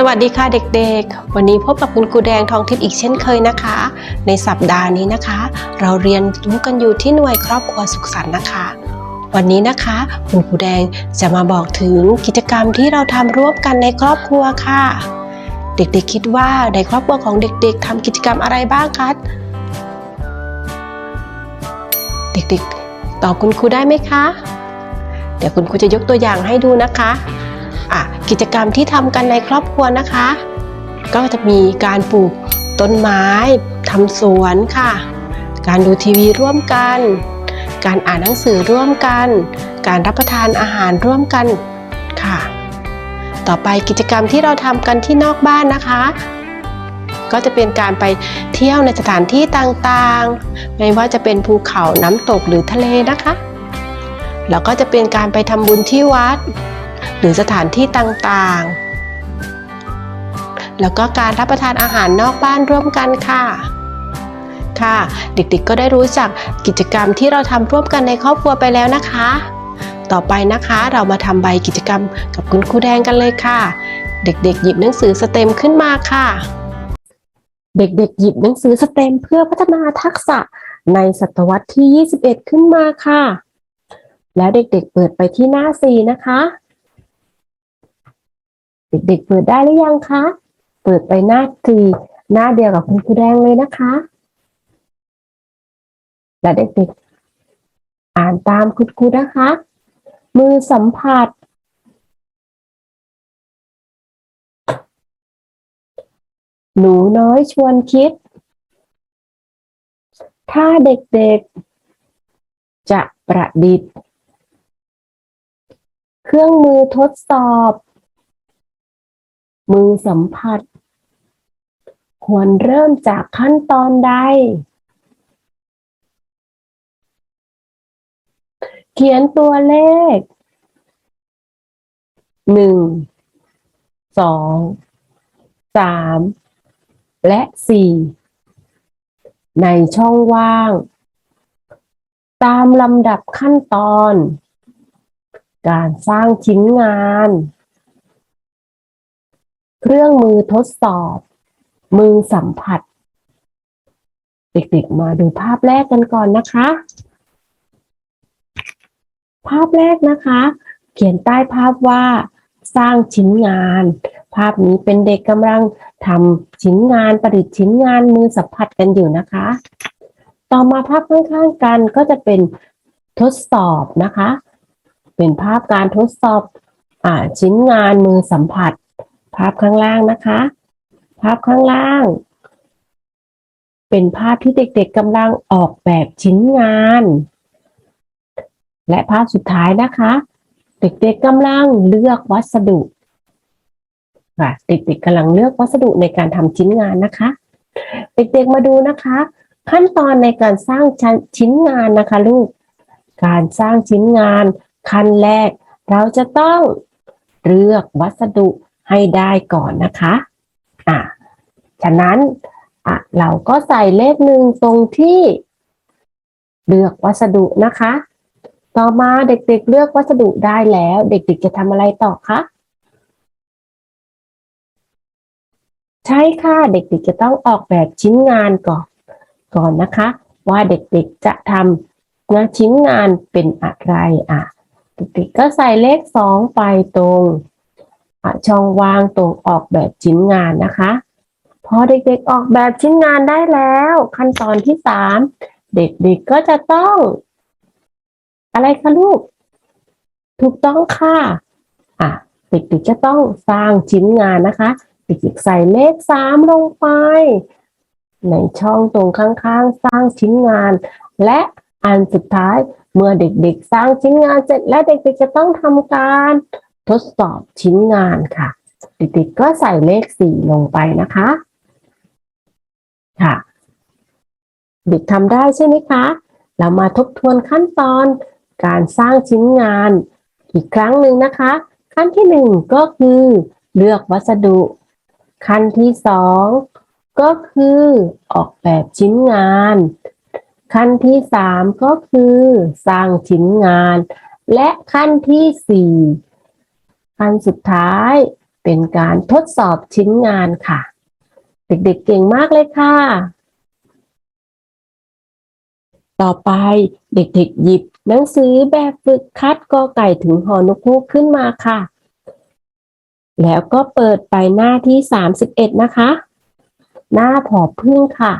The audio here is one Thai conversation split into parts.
สวัสดีค่ะเด็กๆ วันนี้พบกับคุณครูแดงทองทิพย์อีกเช่นเคยนะคะ ในสัปดาห์นี้นะคะ เราเรียนรู้กันอยู่ที่หน่วยครอบครัวสุขสันต์นะคะ วันนี้นะคะคุณครูแดงจะมาบอกถึงกิจกรรมที่เราทำร่วมกันในครอบครัวค่ะ เด็กๆคิดว่าในครอบครัวของเด็กๆทำกิจกรรมอะไรบ้างคะเด็กๆตอบคุณครูได้ไหมคะ เดี๋ยวคุณครูจะยกตัวอย่างให้ดูนะคะอะ กิจกรรมที่ทำกันในครอบครัวนะคะ ก็จะมีการปลูกต้นไม้ทำสวนค่ะ การดูทีวีร่วมกัน การอ่านหนังสือร่วมกัน การรับประทานอาหารร่วมกันค่ะ ต่อไปกิจกรรมที่เราทำกันที่นอกบ้านนะคะ ก็จะเป็นการไปเที่ยวในสถานที่ต่างๆ ไม่ว่าจะเป็นภูเขาน้ำตกหรือทะเลนะคะ แล้วก็จะเป็นการไปทำบุญที่วัด หรือสถานที่ต่างๆ แล้วก็การรับประทานอาหารนอกบ้านร่วมกันค่ะ ค่ะ เด็กๆก็ได้รู้จักกิจกรรมที่เราทำร่วมกันในครอบครัวไปแล้วนะคะ ต่อไปนะคะเรามาทำใบกิจกรรมกับคุณครูแดงกันเลยค่ะ เด็กๆ หยิบหนังสือสเต็มขึ้นมาค่ะ เด็กๆ หยิบหนังสือสเต็มเพื่อพัฒนาทักษะในศตวรรษที่ 21 ขึ้นมาค่ะ แล้วเด็กๆเปิดไปที่หน้า 4 นะคะ เด็กๆ เปิดได้หรือยังคะ เปิดไปหน้า4หน้าเดียวกับคุณครูแดงเลยนะคะ และเด็กๆ อ่านตามคุณครูนะคะ มือสัมผัส หนูน้อยชวนคิด ถ้าเด็กๆ จะประดิษฐ์ เครื่องมือทดสอบ มือสัมผัส ควรเริ่มจากขั้นตอนใด เขียนตัวเลข หนึ่ง สอง สาม และสี่ ในช่องว่าง ตามลำดับขั้นตอน การสร้างชิ้นงาน เครื่องมือทดสอบ มือสัมผัส เด็กๆ มาดูภาพแรกกันก่อนนะคะ ภาพแรกนะคะ เขียนใต้ภาพว่า สร้างชิ้นงาน ภาพนี้เป็นเด็กกำลังทำชิ้นงานประดิษฐ์ชิ้นงานมือสัมผัสกันอยู่นะคะ ต่อมาภาพข้างๆกันก็จะเป็นทดสอบนะคะ เป็นภาพการทดสอบอ่าชิ้นงานมือสัมผัส ภาพข้างล่างนะคะ ภาพข้างล่าง เป็นภาพที่เด็กๆกำลังออกแบบชิ้นงาน และภาพสุดท้ายนะคะ เด็กๆกำลังเลือกวัสดุค่ะเด็กๆกำลังเลือกวัสดุในการทำชิ้นงานนะคะ เด็กๆมาดูนะคะ ขั้นตอนในการสร้างชิ้นงานนะคะลูก การสร้างชิ้นงาน ขั้นแรก เราจะต้องเลือกวัสดุ ให้ได้ก่อนนะคะอะฉะนั้นอะเราก็ใส่เลขหนึ่งตรงที่เลือกวัสดุนะคะ ต่อมาเด็กๆเลือกวัสดุได้แล้ว เด็กๆจะทำอะไรต่อคะใช่ค่ะเด็กๆจะต้องออกแบบชิ้นงานก่อนก่อนนะคะ ว่าเด็กๆจะทำงานชิ้นงานเป็นอะไรอะเด็กๆก็ใส่เลขสองไปตรง ช่องว่างตรงออกแบบชิ้นงานนะคะ พอเด็กๆออกแบบชิ้นงานได้แล้ว ขั้นตอนที่สามเด็กๆก็จะต้อง อะไรคะลูก ถูกต้องค่ะอะเด็กๆจะต้องสร้างชิ้นงานนะคะ เด็กๆใส่เลขสามลงไป ในช่องตรงข้างๆ สร้างชิ้นงาน และอันสุดท้ายเมื่อเด็กๆ สร้างชิ้นงานเสร็จและเด็กๆจะต้องทำการ ทดสอบชิ้นงานค่ะ เด็กๆก็ใส่เลขสี่ลงไปนะคะ ค่ะ เด็กทำได้ใช่ไหมคะ เรามาทบทวนขั้นตอนการสร้างชิ้นงานอีกครั้งหนึ่งนะคะ ขั้นที่หนึ่งก็คือเลือกวัสดุ ขั้นที่สองก็คือออกแบบชิ้นงาน ขั้นที่สามก็คือสร้างชิ้นงาน และขั้นที่สี่ ขั้นสุดท้ายเป็นการทดสอบชิ้นงานค่ะ เด็กๆเก่งมากเลยค่ะ ต่อไปเด็กๆหยิบหนังสือแบบฝึกคัดกอไก่ถึงหอนกฮูกขึ้นมาค่ะ แล้วก็เปิดไปหน้าที่ 31 นะคะ หน้าผอพึ่งค่ะ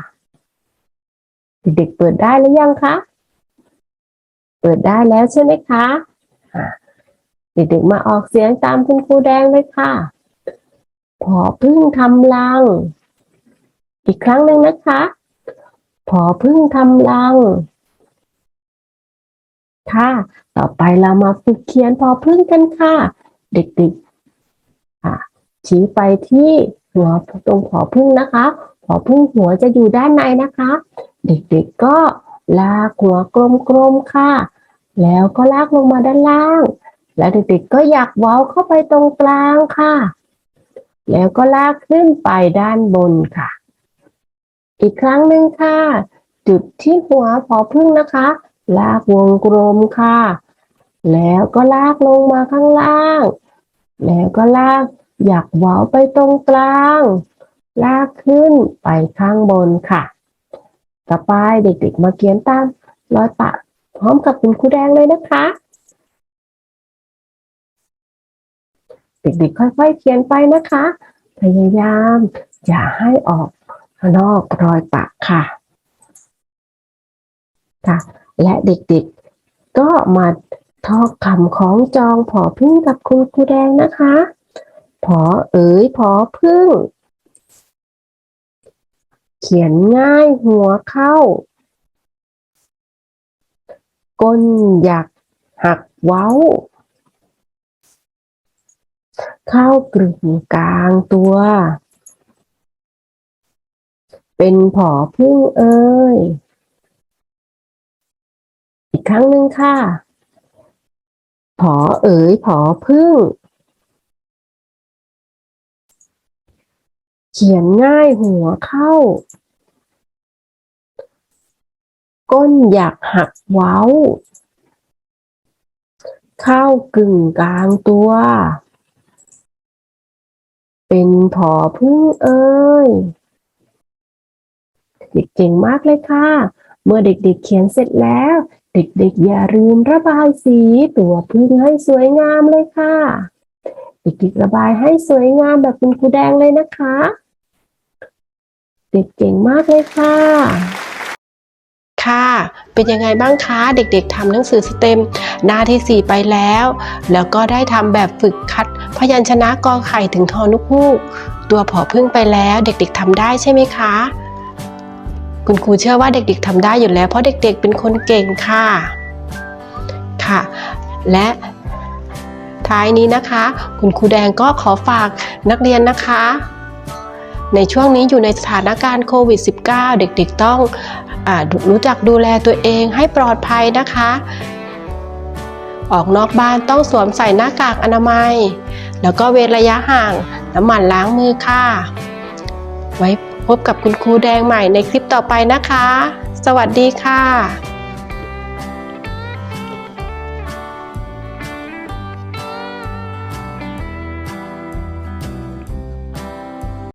เด็กๆเปิดได้หรือยังคะ เปิดได้แล้วใช่ไหมคะ เด็กๆมาออกเสียงตามคุณครูแดงเลยค่ะผอพึ่งทำรัง อีกครั้งหนึ่งนะคะผอพึ่งทำรัง ค่ะ ต่อไปเรามาฝึกเขียนพอพึ่งกันค่ะ เด็กๆชี้ไปที่หัวตรงผอพึ่งนะคะผอพึ่งหัวจะอยู่ด้านในนะคะ เด็กๆก็ลากหัวกลมๆค่ะ แล้วก็ลากลงมาด้านล่าง แล้วเด็กๆก็อยากเว้าเข้าไปตรงกลางค่ะ แล้วก็ลากขึ้นไปด้านบนค่ะ อีกครั้งหนึ่งค่ะ จุดที่หัวพอพึ่งนะคะ ลากวงกลมค่ะ แล้วก็ลากลงมาข้างล่าง แล้วก็ลากอยากเว้าไปตรงกลาง ลากขึ้นไปข้างบนค่ะ ต่อไปเด็กๆมาเขียนตามรอยปะพร้อมกับคุณครูแดงเลยนะคะ เด็กๆค่อยๆเขียนไปนะคะ พยายาม อย่าให้ออกนอกรอยปะค่ะค่ะ และเด็กๆก็มาทอกคำของจองผอพึ่งกับคุณครูแดงนะคะผอเอ๋ยผอพึ่ง เขียนง่ายหัวเข้า ก้นอยากหักเว้า เข้ากลึงกลางตัว เป็นผอพึ่งเอ้ย อีกครั้งหนึ่งค่ะ ผอเอ๋ยผอพึ่ง เขียนง่ายหัวเข้า ก้นอยากหักเว้า เข้ากึ่งกลางตัว เป็นผอพึ่งเอ้ยเด็กเก่งมากเลยค่ะ เมื่อเด็กๆเขียนเสร็จแล้ว เด็กๆ อย่าลืมระบายสีตัวพึ่งให้สวยงามเลยค่ะ เด็กๆระบายให้สวยงามแบบคุณครูแดงเลยนะคะ เด็กเก่งมากเลยค่ะ ค่ะ เป็นยังไงบ้างคะเด็กๆทำหนังสือสเต็ม หน้าที่ 4 ไปแล้ว แล้วก็ได้ทำแบบฝึกคัด พยัญชนะกอไข่ถึงทอนุฮูก ตัวผอพึ่งไปแล้วเด็กๆทำได้ใช่ไหมคะ คุณครูเชื่อว่าเด็กๆทำได้อยู่แล้ว เพราะเด็กๆเป็นคนเก่งค่ะ ค่ะ และท้ายนี้นะคะ คุณครูแดงก็ขอฝากนักเรียนนะคะในช่วงนี้อยู่ในสถานการณ์โควิด -19 เด็กๆ ต้อง รู้จักดูแลตัวเองให้ปลอดภัยนะคะ ออกนอกบ้านต้องสวมใส่หน้ากากอนามัย แล้วก็เว้นระยะห่างน้ำหมันล้างมือค่ะ ไว้พบกับคุณครูแดงใหม่ในคลิปต่อไปนะคะ สวัสดีค่ะ